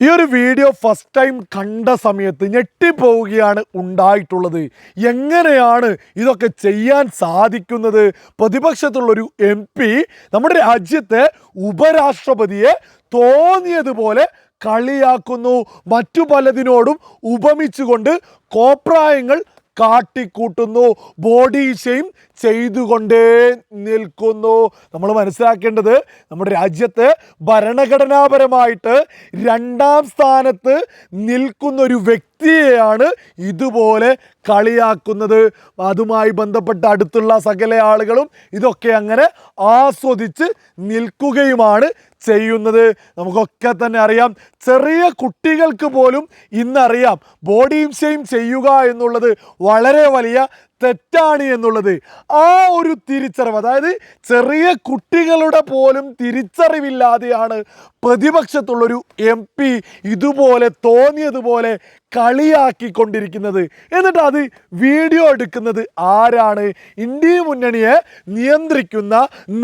ഈ ഒരു video first time കണ്ട സമയത്ത് ഞെട്ടിപ്പോവുകയാണ് ഉണ്ടായിട്ടുള്ളത്. എങ്ങനെയാണ് ഇതൊക്കെ ചെയ്യാൻ സാധിക്കുന്നത്? പ്രതിപക്ഷത്തുള്ളൊരു എം പി നമ്മുടെ രാജ്യത്തെ ഉപരാഷ്ട്രപതിയെ തോന്നിയതുപോലെ കളിയാക്കുന്നു. മറ്റു പലതിനോടും ഉപമിച്ചുകൊണ്ട് കോപ്രായങ്ങൾ കാട്ടിക്കൂട്ടുന്നു. ബോഡി ഷെയിം ചെയ്തുകൊണ്ടേ നിൽക്കുന്നു. നമ്മൾ മനസ്സിലാക്കേണ്ടത് നമ്മുടെ രാജ്യത്ത് ഭരണഘടനാപരമായിട്ട് രണ്ടാം സ്ഥാനത്ത് നിൽക്കുന്ന ഒരു വ്യക്തിയെയാണ് ഇതുപോലെ കളിയാക്കുന്നത്. അതുമായി ബന്ധപ്പെട്ട അടുത്തുള്ള സകല ആളുകളും ഇതൊക്കെ അങ്ങനെ ആസ്വദിച്ച് നിൽക്കുകയുമാണ് ചെയ്യുന്നത്. നമുക്കൊക്കെ തന്നെ അറിയാം ചെറിയ കുട്ടികൾക്ക് പോലും ഇന്നറിയാം ബോഡി ഷെയിം ചെയ്യുക എന്നുള്ളത് വളരെ വലിയ തെറ്റാണ് എന്നുള്ളത് ആ ഒരു തിരിച്ചറിവ് അതായത് ചെറിയ കുട്ടികളുടെ പോലും തിരിച്ചറിവില്ലാതെയാണ് പ്രതിപക്ഷത്തുള്ളൊരു എം പി ഇതുപോലെ തോന്നിയതുപോലെ കളിയാക്കിക്കൊണ്ടിരിക്കുന്നത്. എന്നിട്ട് അത് വീഡിയോ എടുക്കുന്നത് ആരാണ്? ഇന്ത്യ മുന്നണിയെ നിയന്ത്രിക്കുന്ന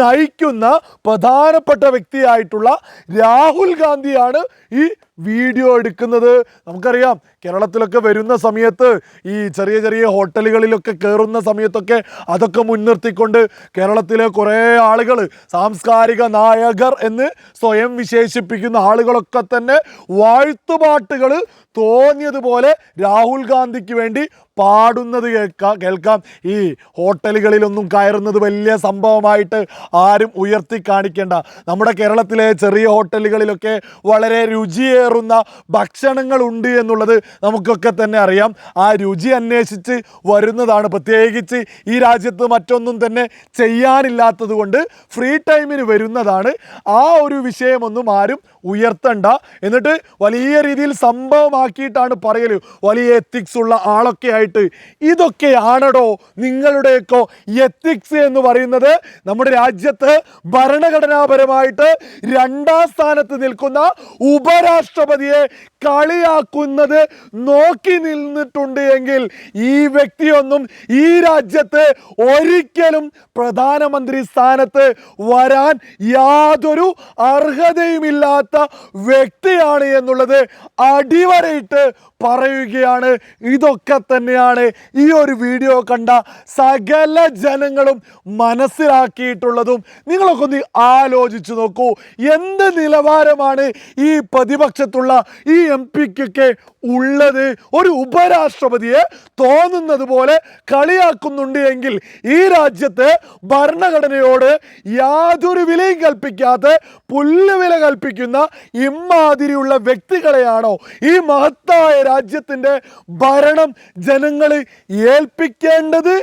നയിക്കുന്ന പ്രധാനപ്പെട്ട വ്യക്തിയായിട്ടുള്ള രാഹുൽ ഗാന്ധിയാണ് ഈ വീഡിയോ എടുക്കുന്നത് നമുക്കറിയാം. കേരളത്തിലൊക്കെ വരുന്ന സമയത്ത് ഈ ചെറിയ ചെറിയ ഹോട്ടലുകളിലൊക്കെ കയറുന്ന സമയത്തൊക്കെ അതൊക്കെ മുൻനിർത്തിക്കൊണ്ട് കേരളത്തിലെ കുറേ ആളുകൾ സാംസ്കാരിക നായകർ എന്ന് സ്വയം വിശേഷിപ്പിക്കുന്ന ആളുകളൊക്കെ തന്നെ വാഴ്ത്തുപാട്ടുകൾ തോന്നിയതുപോലെ രാഹുൽ ഗാന്ധിക്ക് വേണ്ടി പാടുന്നത് കേൾക്കാം കേൾക്കാം. ഈ ഹോട്ടലുകളിലൊന്നും കയറുന്നത് വലിയ സംഭവമായിട്ട് ആരും ഉയർത്തി കാണിക്കേണ്ട. നമ്മുടെ കേരളത്തിലെ ചെറിയ ഹോട്ടലുകളിലൊക്കെ വളരെ രുചിയേറുന്ന ഭക്ഷണങ്ങൾ ഉണ്ട് എന്നുള്ളത് നമുക്കൊക്കെ തന്നെ അറിയാം. ആ രുചി അന്വേഷിച്ച് വരുന്നതാണ്. പ്രത്യേകിച്ച് ഈ രാജ്യത്ത് മറ്റൊന്നും തന്നെ ചെയ്യാനില്ലാത്തത് കൊണ്ട് ഫ്രീ ടൈമിന് വരുന്നതാണ്. ആ ഒരു വിഷയമൊന്നും ആരും ഉയർത്തണ്ട. എന്നിട്ട് വലിയ രീതിയിൽ സംഭവമാക്കിയിട്ടാണ് പറയൽ. വലിയ എത്തിക്സ് ഉള്ള ആളൊക്കെ ആയിട്ട് ഇതൊക്കെയാണടോ നിങ്ങളുടെയൊക്കെ എത്തിക്സ് എന്ന് പറയുന്നത്. നമ്മുടെ രാജ്യത്ത് ഭരണഘടനാപരമായിട്ട് രണ്ടാം സ്ഥാനത്ത് നിൽക്കുന്ന ഉപരാഷ്ട്രപതിയെ കളിയാക്കുന്നത് നോക്കി നിന്നിട്ടുണ്ട് എങ്കിൽ ഈ വ്യക്തിയൊന്നും ഈ രാജ്യത്ത് ഒരിക്കലും പ്രധാനമന്ത്രി സ്ഥാനത്ത് വരാൻ യാതൊരു അർഹതയുമില്ലാത്ത വ്യക്തിയാണ് എന്നുള്ളത് അടിവരയിട്ട് പറയുകയാണ്. ഇതൊക്കെ തന്നെയാണ് ഈ ഒരു വീഡിയോ കണ്ട സകല ജനങ്ങളും മനസ്സിലാക്കിയിട്ടുള്ളതും. നിങ്ങളൊക്കെ ഒന്ന് ആലോചിച്ചു നോക്കൂ. എന്ത് നിലവാരമാണ് ഈ പ്രതിപക്ഷത്തുള്ള ഈ എം പിക്കൊക്കെ ഉള്ളത് ഒരു ഉപരാഷ്ട്രപതിയെ തോന്നുന്നത് പോലെ കളിയാക്കുന്നുണ്ട് എങ്കിൽ ഈ രാജ്യത്തെ ഭരണഘടനയോട് യാതൊരു വിലയും കൽപ്പിക്കാതെ പുല്ലുവില കൽപ്പിക്കുന്ന ഇമ്മാതിരിയുള്ള വ്യക്തികളെയാണോ ഈ മഹത്തായ രാജ്യത്തിന്റെ ഭരണം ജനങ്ങൾ ഏൽപ്പിക്കേണ്ടത്?